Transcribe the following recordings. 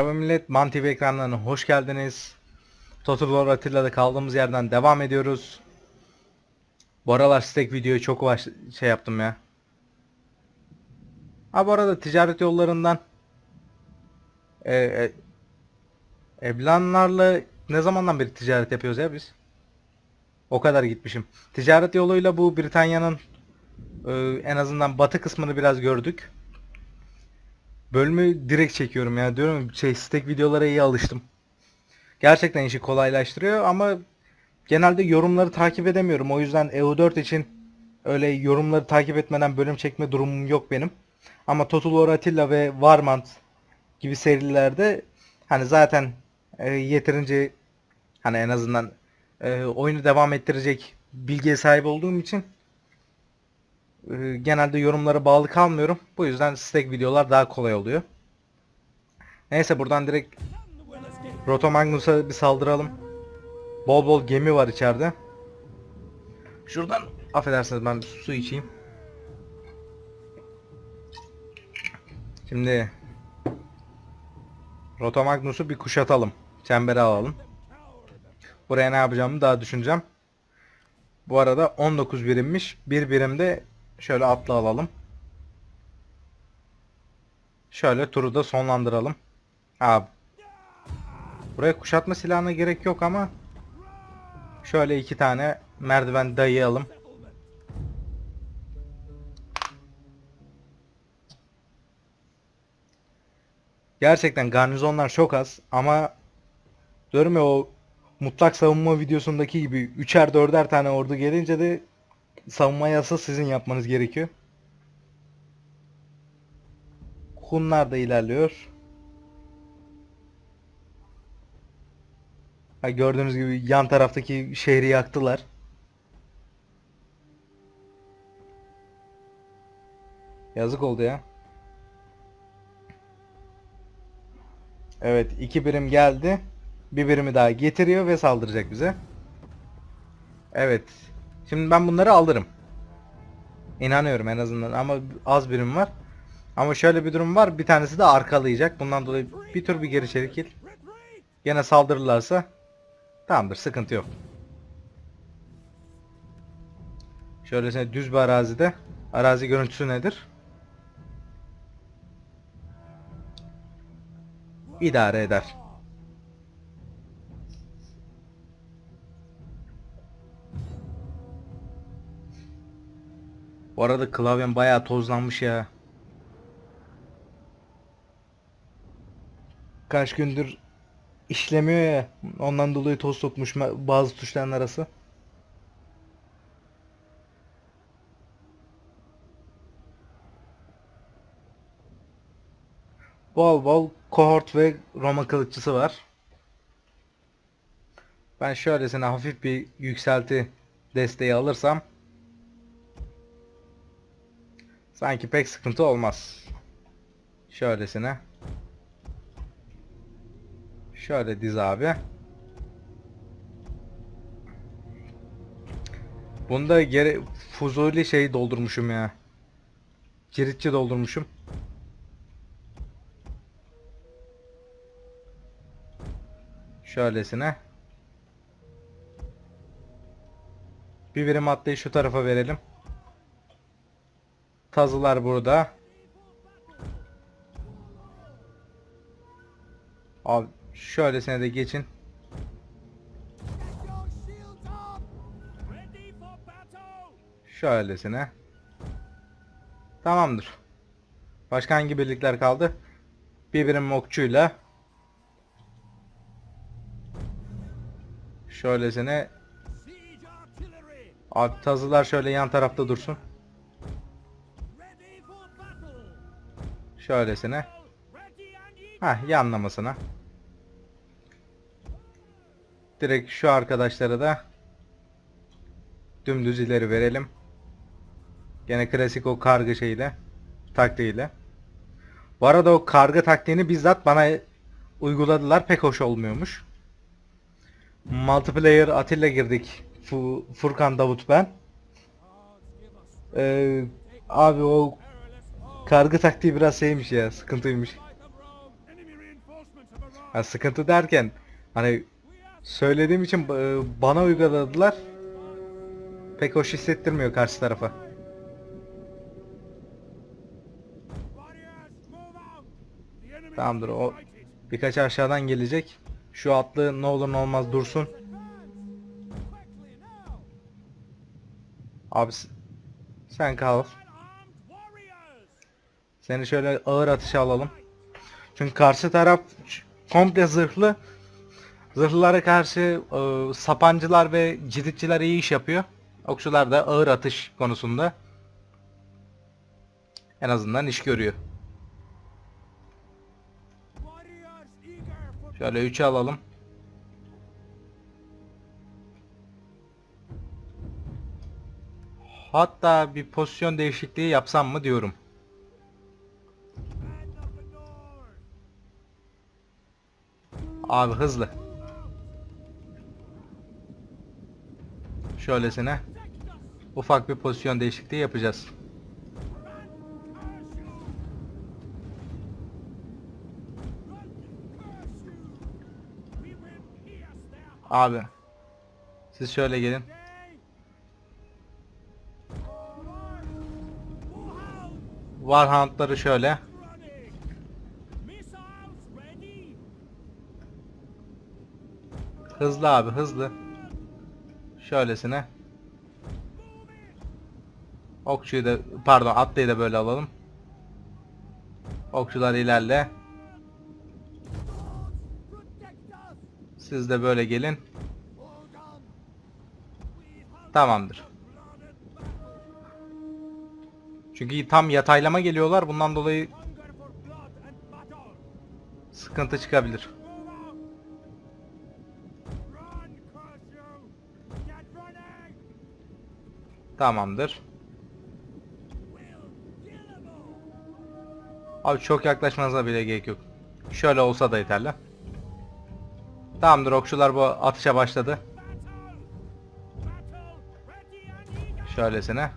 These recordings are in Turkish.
Merhaba millet, Man TV ekranlarına hoş geldiniz. Total War Atilla'da kaldığımız yerden devam ediyoruz. Bu aralar stack videoyu çok baş şey yaptım ya. Ha bu arada ticaret yollarından e, e, Eblanlarla ne zamandan beri ticaret yapıyoruz ya biz? O kadar gitmişim. Ticaret yoluyla bu Britanya'nın e, en azından batı kısmını biraz gördük. Bölümü direkt çekiyorum ya diyorum şey stack videolara iyi alıştım. Gerçekten işi kolaylaştırıyor ama genelde yorumları takip edemiyorum. O yüzden EU4 için öyle yorumları takip etmeden bölüm çekme durumum yok benim. Ama Total War Attila ve Warmant gibi serilerde hani zaten e, yeterince hani en azından e, oyunu devam ettirecek bilgiye sahip olduğum için e, genelde yorumlara bağlı kalmıyorum. Bu yüzden stack videolar daha kolay oluyor. Neyse buradan direkt Roto Magnus'a bir saldıralım. Bol bol gemi var içeride. Şuradan affedersiniz ben su içeyim. Şimdi Roto Magnus'u bir kuşatalım. Çembere alalım. Buraya ne yapacağımı daha düşüneceğim. Bu arada 19 birimmiş. Bir birimde şöyle atla alalım. Şöyle turu da sonlandıralım. Abi. Buraya kuşatma silahına gerek yok ama şöyle iki tane merdiven dayayalım. Gerçekten garnizonlar çok az ama diyorum ya o mutlak savunma videosundaki gibi üçer dörder tane ordu gelince de savunmayı asıl sizin yapmanız gerekiyor. Hunlar da ilerliyor. Ha, gördüğünüz gibi yan taraftaki şehri yaktılar. Yazık oldu ya. Evet iki birim geldi. Bir birimi daha getiriyor ve saldıracak bize. Evet. Şimdi ben bunları alırım. İnanıyorum en azından ama az birim var. Ama şöyle bir durum var. Bir tanesi de arkalayacak. Bundan dolayı bir tur bir geri çekil. Gene saldırırlarsa tamamdır sıkıntı yok. Şöylesine düz bir arazide. Arazi görüntüsü nedir? İdare eder. Bu arada klavyem bayağı tozlanmış ya. Kaç gündür işlemiyor ya. Ondan dolayı toz tutmuş bazı tuşların arası. Bol bol kohort ve Roma kılıççısı var. Ben şöylesine hafif bir yükselti desteği alırsam sanki pek sıkıntı olmaz. Şöylesine. Şöyle diz abi. Bunda geri fuzuli şey doldurmuşum ya. Kiritçi doldurmuşum. Şöylesine. Bir birim atlayı şu tarafa verelim. Tazılar burada. Abi şöylesine de geçin. Şöylesine. Tamamdır. Başka hangi birlikler kaldı? Bir birim okçuyla. Şöylesine. Abi tazılar şöyle yan tarafta dursun. Şöylesine. Hah yanlamasına. Direkt şu arkadaşlara da dümdüz ileri verelim. Gene klasik o kargı şeyle taktiğiyle. Bu arada o kargı taktiğini bizzat bana uyguladılar. Pek hoş olmuyormuş. Multiplayer Atilla girdik. Fu Furkan Davut ben. Ee, abi o kargı taktiği biraz şeymiş ya sıkıntıymış. Ha, sıkıntı derken hani söylediğim için e, bana uyguladılar. Pek hoş hissettirmiyor karşı tarafa. Tamamdır o birkaç aşağıdan gelecek. Şu atlı ne olur ne olmaz dursun. Abi sen kal. Seni şöyle ağır atışa alalım. Çünkü karşı taraf komple zırhlı. Zırhlılara karşı e, sapancılar ve ciditçiler iyi iş yapıyor. Okçular da ağır atış konusunda en azından iş görüyor. Şöyle 3'ü alalım. Hatta bir pozisyon değişikliği yapsam mı diyorum. Abi hızlı. Şöylesine ufak bir pozisyon değişikliği yapacağız. Abi siz şöyle gelin. Warhound'ları şöyle. Hızlı abi hızlı. Şöylesine. Okçuyu da pardon atlıyı da böyle alalım. Okçular ilerle. Siz de böyle gelin. Tamamdır. Çünkü tam yataylama geliyorlar. Bundan dolayı sıkıntı çıkabilir. Tamamdır. Abi çok yaklaşmanıza bile gerek yok. Şöyle olsa da yeterli. Tamamdır okçular bu atışa başladı. Şöylesine.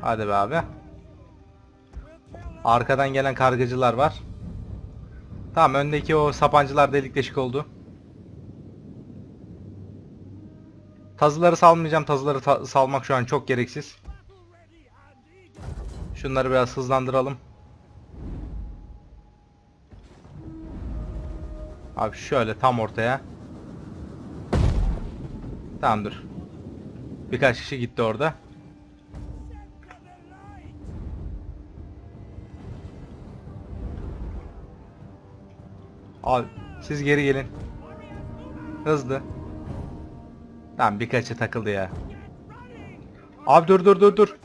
Hadi be abi. Arkadan gelen kargıcılar var. Tamam öndeki o sapancılar delik deşik oldu. Tazıları salmayacağım. Tazıları ta- salmak şu an çok gereksiz. Şunları biraz hızlandıralım. Abi şöyle tam ortaya. Tamamdır. Birkaç kişi gitti orada. Abi siz geri gelin. Hızlı. Tamam birkaçı takıldı ya. Abi dur dur dur dur.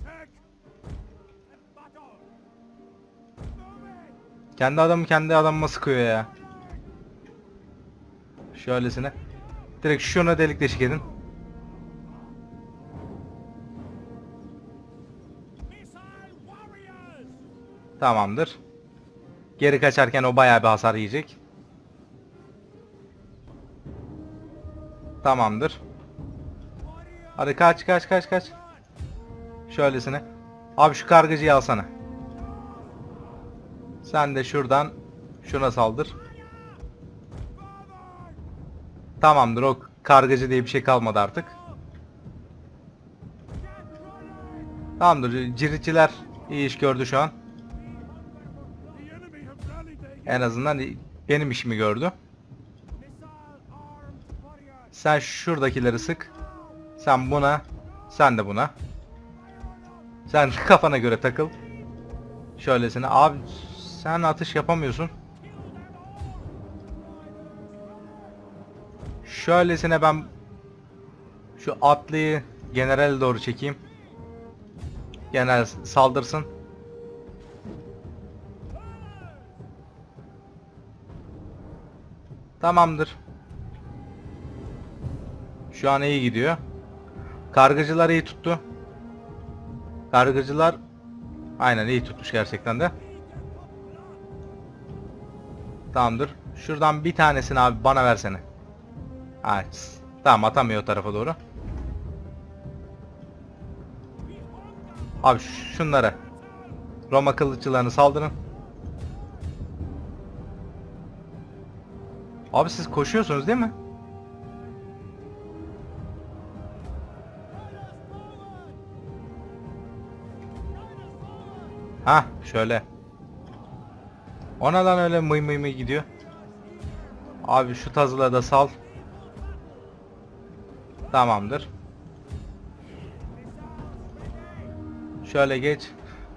Kendi adamı kendi adamıma sıkıyor ya. Şöylesine. Direkt şuna delik deşik edin. Tamamdır. Geri kaçarken o bayağı bir hasar yiyecek. Tamamdır. Hadi kaç kaç kaç kaç. Şöylesine. Abi şu kargıcıyı alsana. Sen de şuradan şuna saldır. Tamamdır o kargıcı diye bir şey kalmadı artık. Tamamdır ciritçiler iyi iş gördü şu an. En azından benim işimi gördü. Sen şuradakileri sık. Sen buna. Sen de buna. Sen kafana göre takıl. Şöylesine. Abi sen atış yapamıyorsun. Şöylesine ben şu atlıyı generale doğru çekeyim. General saldırsın. Tamamdır. Şu an iyi gidiyor. Kargıcılar iyi tuttu. Kargıcılar aynen iyi tutmuş gerçekten de. Tamamdır. Şuradan bir tanesini abi bana versene. Ha, tamam atamıyor tarafa doğru. Abi şunlara. Roma kılıççılarını saldırın. Abi siz koşuyorsunuz değil mi? Ha şöyle. Ona lan öyle mıy mıy mıy gidiyor. Abi şu tazıları da sal. Tamamdır. Şöyle geç.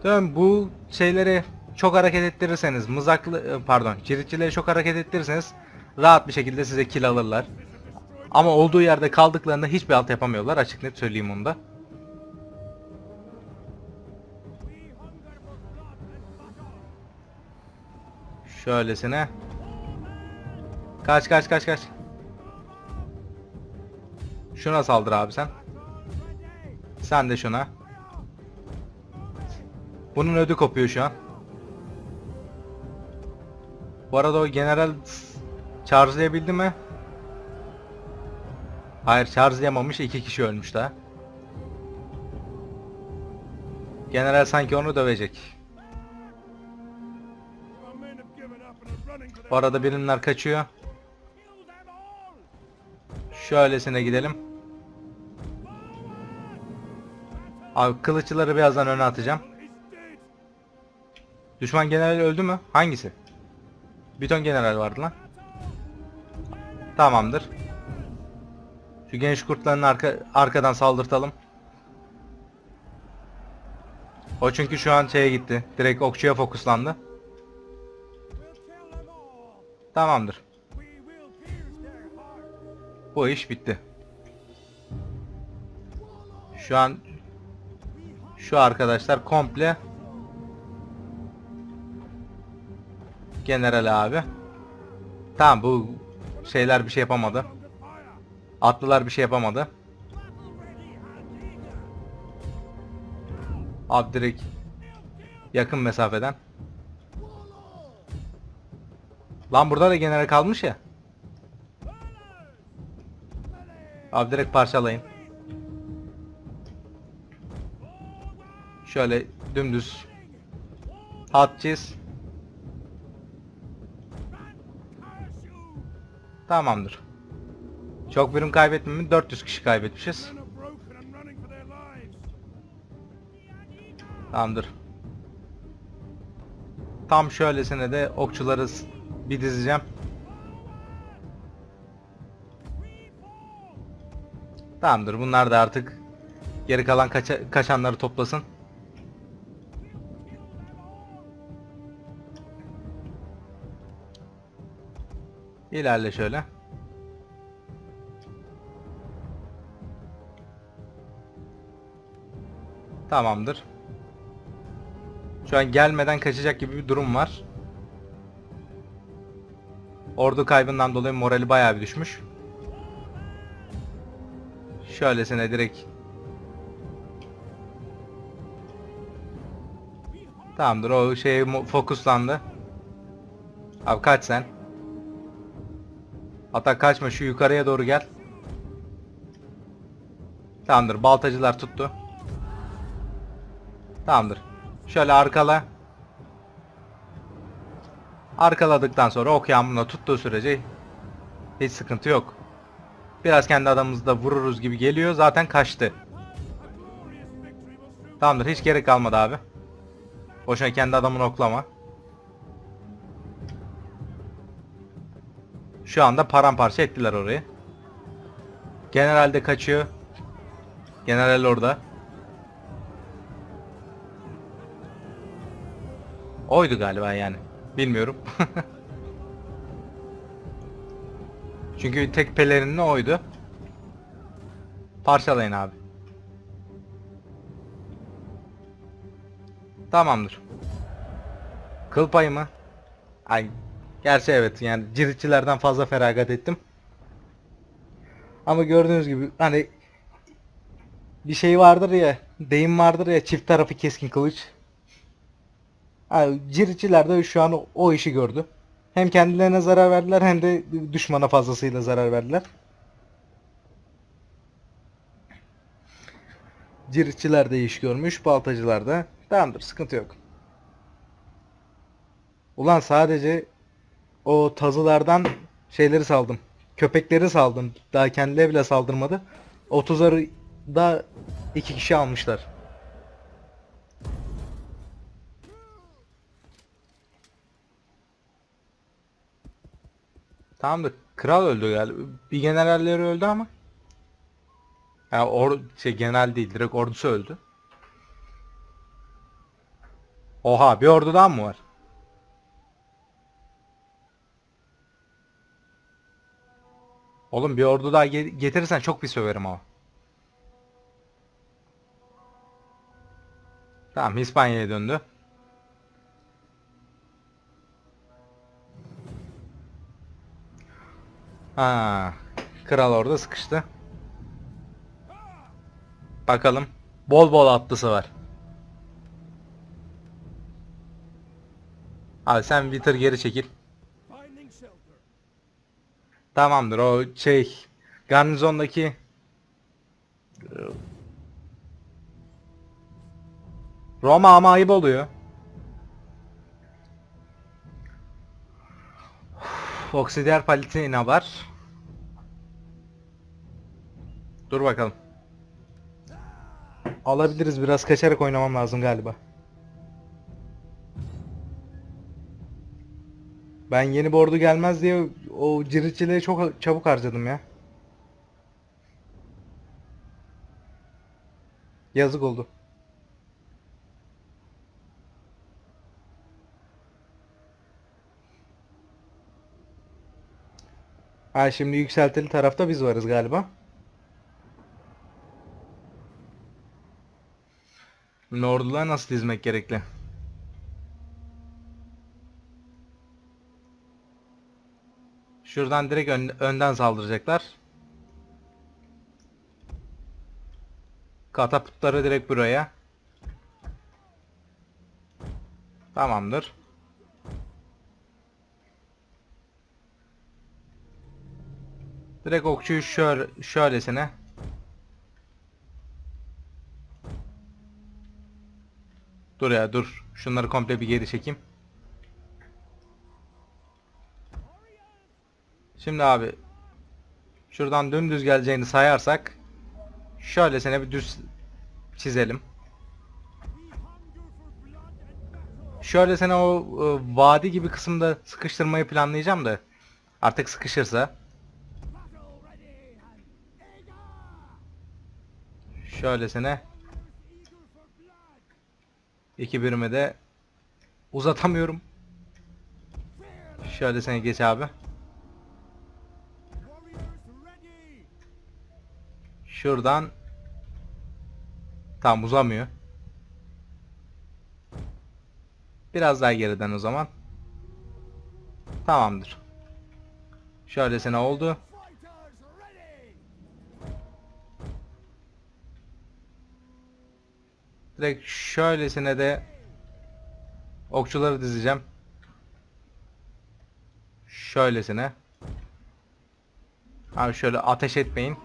Dön bu şeyleri çok hareket ettirirseniz mızaklı e, pardon ciritçileri çok hareket ettirirseniz rahat bir şekilde size kill alırlar. Ama olduğu yerde kaldıklarında hiçbir alt yapamıyorlar açık net söyleyeyim onu da. Şöylesine. Kaç kaç kaç kaç. Şuna saldır abi sen. Sen de şuna. Bunun ödü kopuyor şu an. Bu arada o general charge'layabildi mi? Hayır charge'layamamış iki kişi ölmüş daha. General sanki onu dövecek. Bu arada birimler kaçıyor. Şöylesine gidelim. Abi kılıççıları birazdan öne atacağım. Düşman general öldü mü? Hangisi? Bir ton general vardı lan. Tamamdır. Şu genç kurtlarını arka, arkadan saldırtalım. O çünkü şu an şeye gitti. Direkt okçuya fokuslandı. Tamamdır. Bu iş bitti. Şu an şu arkadaşlar komple General abi. Tamam bu şeyler bir şey yapamadı. Atlılar bir şey yapamadı. Abi direkt yakın mesafeden. Lan burada da general kalmış ya. Abi direkt parçalayın. Şöyle dümdüz hat çiz. Tamamdır. Çok birim kaybetmemin 400 kişi kaybetmişiz. Tamamdır. Tam şöylesine de okçuları bir dizeceğim. Tamamdır. Bunlar da artık geri kalan kaça- kaçanları toplasın. İlerle şöyle. Tamamdır. Şu an gelmeden kaçacak gibi bir durum var. Ordu kaybından dolayı morali bayağı bir düşmüş. Şöylesine direkt Tamamdır o şey fokuslandı. Abi kaç sen. Hatta kaçma şu yukarıya doğru gel. Tamamdır baltacılar tuttu. Tamamdır. Şöyle arkala. Arkaladıktan sonra ok yağmuruna tuttuğu sürece hiç sıkıntı yok. Biraz kendi adamımızı da vururuz gibi geliyor. Zaten kaçtı. Tamamdır hiç gerek kalmadı abi. Boşuna kendi adamını oklama. Şu anda paramparça ettiler orayı. General de kaçıyor. General orada. Oydu galiba yani. Bilmiyorum. Çünkü tek pelerinli oydu. Parçalayın abi. Tamamdır. Kıl payı mı? Ay. Gerçi evet yani ciritçilerden fazla feragat ettim. Ama gördüğünüz gibi hani bir şey vardır ya deyim vardır ya çift tarafı keskin kılıç. Yani ciritçiler de şu an o, işi gördü. Hem kendilerine zarar verdiler hem de düşmana fazlasıyla zarar verdiler. Ciritçiler de iş görmüş, baltacılar da. Tamamdır, sıkıntı yok. Ulan sadece o tazılardan şeyleri saldım. Köpekleri saldım. Daha kendileri bile saldırmadı. 30'ları da iki kişi almışlar. Tamamdır. Kral öldü galiba. Bir generalleri öldü ama. Ya or şey genel değil direkt ordusu öldü. Oha bir ordudan mı var? Oğlum bir ordu daha ge- getirirsen çok bir söverim ama. Tamam İspanya'ya döndü. Ha, kral orada sıkıştı. Bakalım. Bol bol atlısı var. Abi sen tır geri çekil. Tamamdır o şey garnizondaki Roma ama ayıp oluyor. Uf, Oksidiyer palitina var. Dur bakalım. Alabiliriz biraz kaçarak oynamam lazım galiba. Ben yeni bordu gelmez diye o ciritçiliği çok çabuk harcadım ya. Yazık oldu. Ha şimdi yükseltili tarafta biz varız galiba. Orduları nasıl dizmek gerekli? Şuradan direkt ön- önden saldıracaklar. Katapultları direkt buraya. Tamamdır. Direkt okçuyu şöyle şöylesine. Dur ya dur. Şunları komple bir geri çekeyim. Şimdi abi şuradan dümdüz geleceğini sayarsak şöylesine bir düz çizelim. Şöylesine o e, vadi gibi kısımda sıkıştırmayı planlayacağım da artık sıkışırsa Battle ready iki birimi de uzatamıyorum. Şöylesine geç abi. Şuradan tam uzamıyor. Biraz daha geriden o zaman. Tamamdır. Şöylesine oldu. Direkt şöylesine de okçuları dizeceğim. Şöylesine. Abi şöyle ateş etmeyin.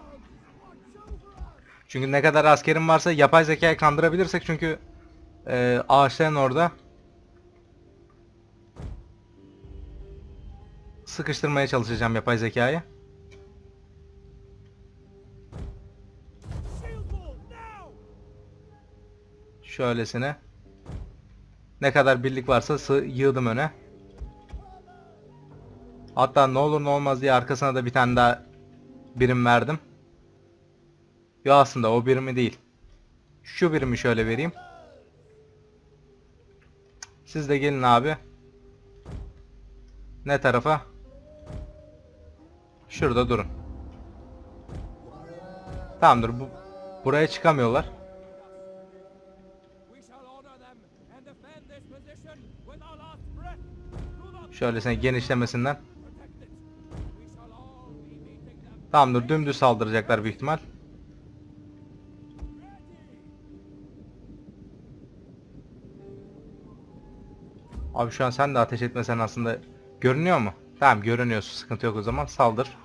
Çünkü ne kadar askerim varsa yapay zekayı kandırabilirsek çünkü e, ağaçların orada sıkıştırmaya çalışacağım yapay zekayı. Şöylesine. Ne kadar birlik varsa yığdım öne. Hatta ne olur ne olmaz diye arkasına da bir tane daha birim verdim. Yo aslında o birimi değil. Şu birimi şöyle vereyim. Siz de gelin abi. Ne tarafa? Şurada durun. Tamamdır. Bu buraya çıkamıyorlar. Meeting them. Tamamdır dümdüz saldıracaklar büyük ihtimal. Abi şu an sen de ateş etmesen aslında görünüyor mu? Tamam görünüyorsun sıkıntı yok o zaman saldır.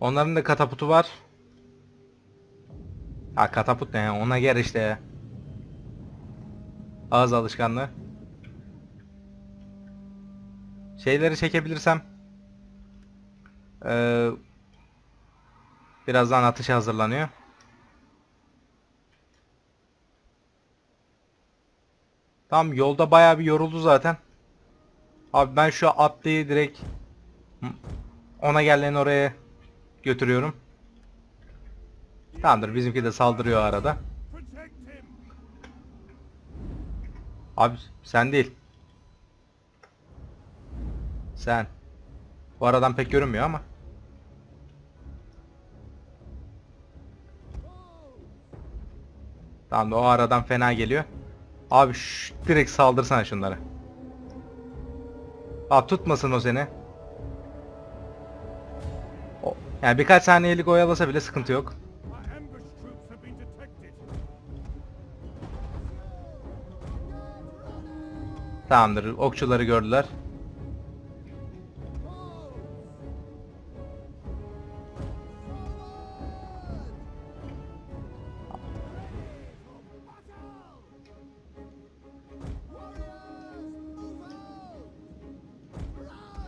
Onların da kataputu var. Ha kataput ne? Ona gel işte ya. Ağız alışkanlığı. Şeyleri çekebilirsem. Ee, birazdan atışa hazırlanıyor. Tam yolda bayağı bir yoruldu zaten. Abi ben şu atlıyı direkt ona gelen oraya götürüyorum. Tamamdır bizimki de saldırıyor arada. Abi sen değil. Sen. Bu aradan pek görünmüyor ama. Tamam da o aradan fena geliyor. Abi şş, direkt saldırsana şunları. Abi tutmasın o seni. O, yani birkaç saniyelik oyalasa bile sıkıntı yok. Tamamdır. Okçuları gördüler.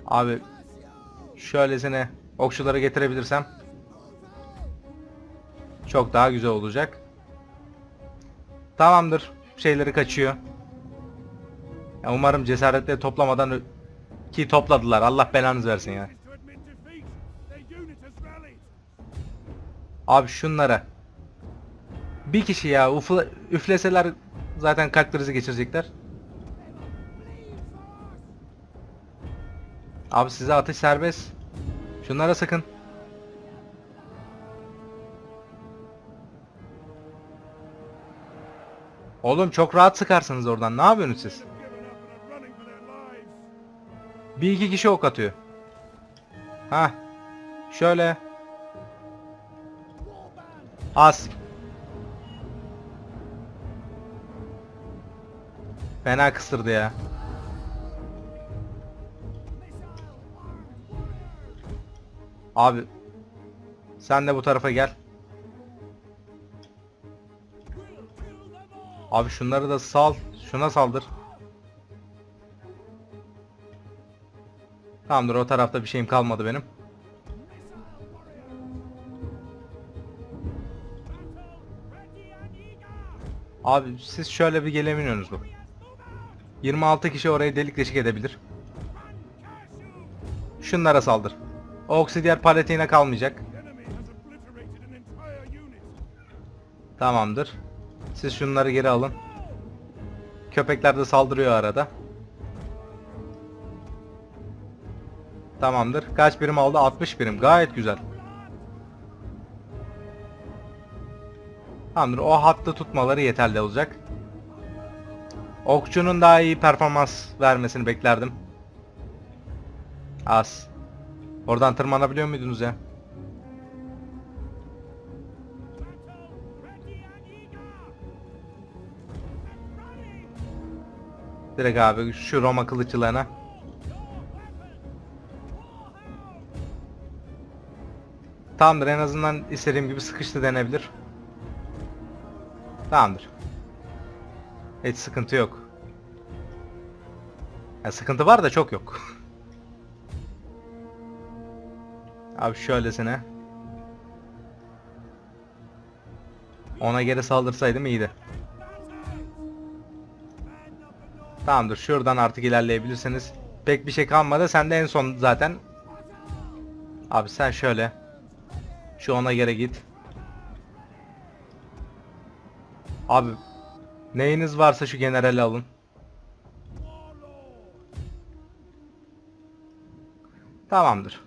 Abi şöylesine okçuları getirebilirsem çok daha güzel olacak. Tamamdır. Şeyleri kaçıyor. Ya umarım cesaretle toplamadan ki topladılar. Allah belanızı versin ya. Abi şunlara. Bir kişi ya ufla- üfleseler zaten kalp krizi geçirecekler. Abi size atış serbest. Şunlara sakın. Oğlum çok rahat sıkarsınız oradan. Ne yapıyorsunuz siz? Bir iki kişi ok atıyor. Ha. Şöyle. Az. Fena kıstırdı ya. Abi. Sen de bu tarafa gel. Abi şunları da sal. Şuna saldır. Tamamdır o tarafta bir şeyim kalmadı benim. Abi siz şöyle bir gelemiyorsunuz bu. 26 kişi orayı delik deşik edebilir. Şunlara saldır. O oksidiyer paletine kalmayacak. Tamamdır. Siz şunları geri alın. Köpekler de saldırıyor arada. Tamamdır. Kaç birim aldı? 60 birim. Gayet güzel. Tamamdır. O hattı tutmaları yeterli olacak. Okçunun daha iyi performans vermesini beklerdim. Az. Oradan tırmanabiliyor muydunuz ya? Direkt abi şu Roma kılıççılarına. Tamamdır en azından istediğim gibi sıkıştı denebilir. Tamamdır. Hiç sıkıntı yok. Ya sıkıntı var da çok yok. Abi şöylesine. Ona geri saldırsaydım iyiydi. Tamamdır şuradan artık ilerleyebilirsiniz. Pek bir şey kalmadı. Sen de en son zaten. Abi sen şöyle. Şu ona göre git. Abi neyiniz varsa şu generali alın. Tamamdır.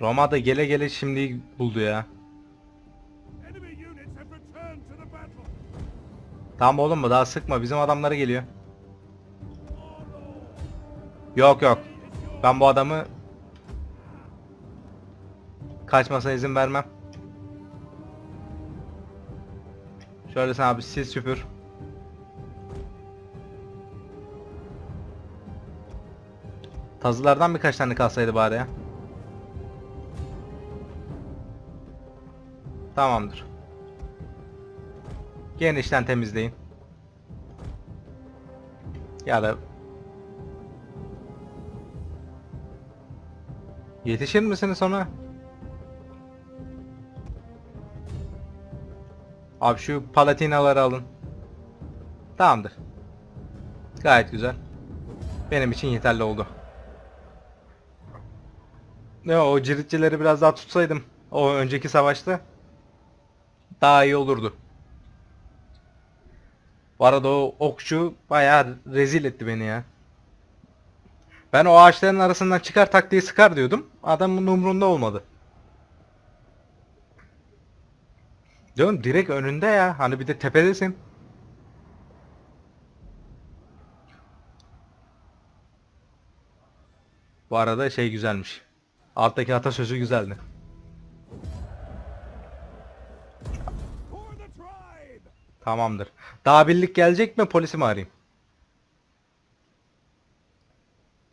Roma da gele gele şimdi buldu ya. Tamam oğlum mu daha sıkma bizim adamları geliyor. Yok yok. Ben bu adamı kaçmasına izin vermem. Şöyle sen abi sil süpür. Tazılardan birkaç tane kalsaydı bari ya. Tamamdır. Genişten temizleyin. Ya da Yetişir misiniz sonra? Abi şu palatinaları alın. Tamamdır. Gayet güzel. Benim için yeterli oldu. Ne o ciritçileri biraz daha tutsaydım o önceki savaşta daha iyi olurdu. Bu arada o okçu bayağı rezil etti beni ya. Ben o ağaçların arasından çıkar taktiği sıkar diyordum. Adamın umrunda olmadı. Diyorum direkt önünde ya. Hani bir de tepedesin. Bu arada şey güzelmiş. Alttaki atasözü güzeldi. Tamamdır. Daha birlik gelecek mi polisi mi arayayım?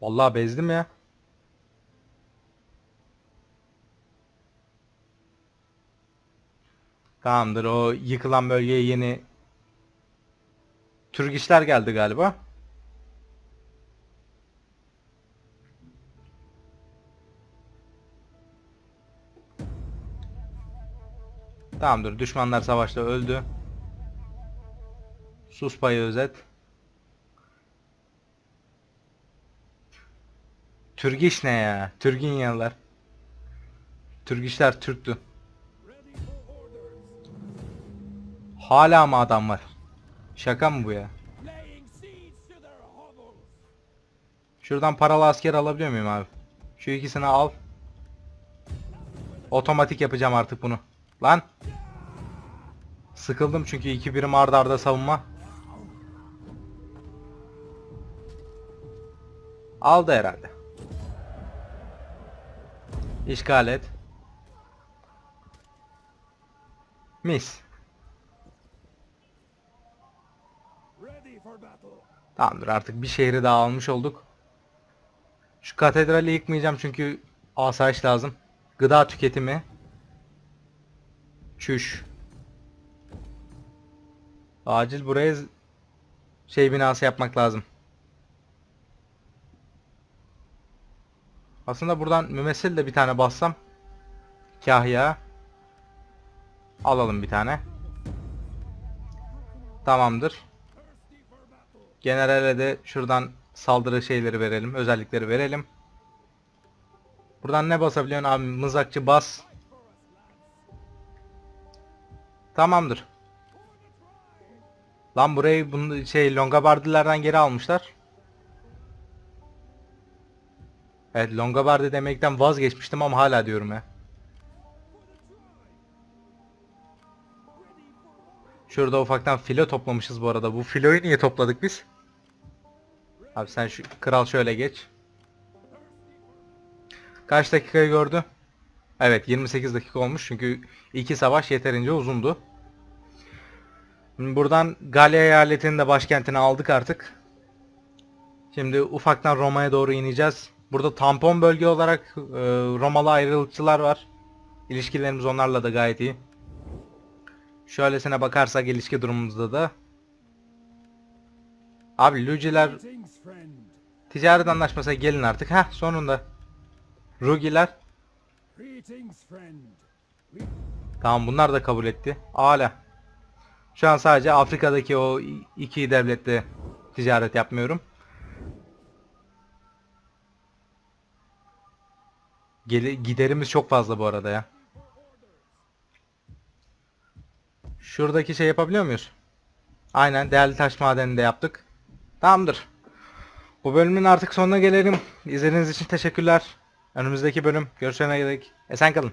Vallahi bezdim ya. Tamamdır o yıkılan bölgeye yeni Türk geldi galiba. Tamamdır düşmanlar savaşta öldü. Sus payı özet. Türgiş ne ya? Türginyalılar. Türgişler Türktü. Hala mı adam var? Şaka mı bu ya? Şuradan paralı asker alabiliyor muyum abi? Şu ikisini al. Otomatik yapacağım artık bunu. Lan. Sıkıldım çünkü iki birim arda arda savunma. Aldı herhalde. İşgal et. Mis. Tamamdır artık bir şehri daha almış olduk. Şu katedrali yıkmayacağım çünkü asayiş lazım. Gıda tüketimi. Çüş. Acil buraya şey binası yapmak lazım. Aslında buradan mümessil de bir tane bassam. Kahya. Alalım bir tane. Tamamdır. Generale de şuradan saldırı şeyleri verelim, özellikleri verelim. Buradan ne basabiliyorsun abi? Mızrakçı bas. Tamamdır. Lan burayı bunu şey Longabardilerden geri almışlar. Evet Longabardi demekten vazgeçmiştim ama hala diyorum ya. Şurada ufaktan filo toplamışız bu arada. Bu filoyu niye topladık biz? Abi sen şu kral şöyle geç. Kaç dakikayı gördü? Evet 28 dakika olmuş çünkü iki savaş yeterince uzundu. Buradan Galya eyaletinin de başkentini aldık artık. Şimdi ufaktan Roma'ya doğru ineceğiz. Burada tampon bölge olarak e, Romalı ayrılıkçılar var. İlişkilerimiz onlarla da gayet iyi. Şöylesine bakarsak ilişki durumumuzda da. Abi Luciler ticaret anlaşmasına gelin artık. Heh sonunda. Rugiler. Tamam bunlar da kabul etti. Hala. Şu an sadece Afrika'daki o iki devletle ticaret yapmıyorum. Geli giderimiz çok fazla bu arada ya. Şuradaki şey yapabiliyor muyuz? Aynen değerli taş madenini de yaptık. Tamamdır. Bu bölümün artık sonuna gelelim. İzlediğiniz için teşekkürler. Önümüzdeki bölüm görüşene dek esen kalın.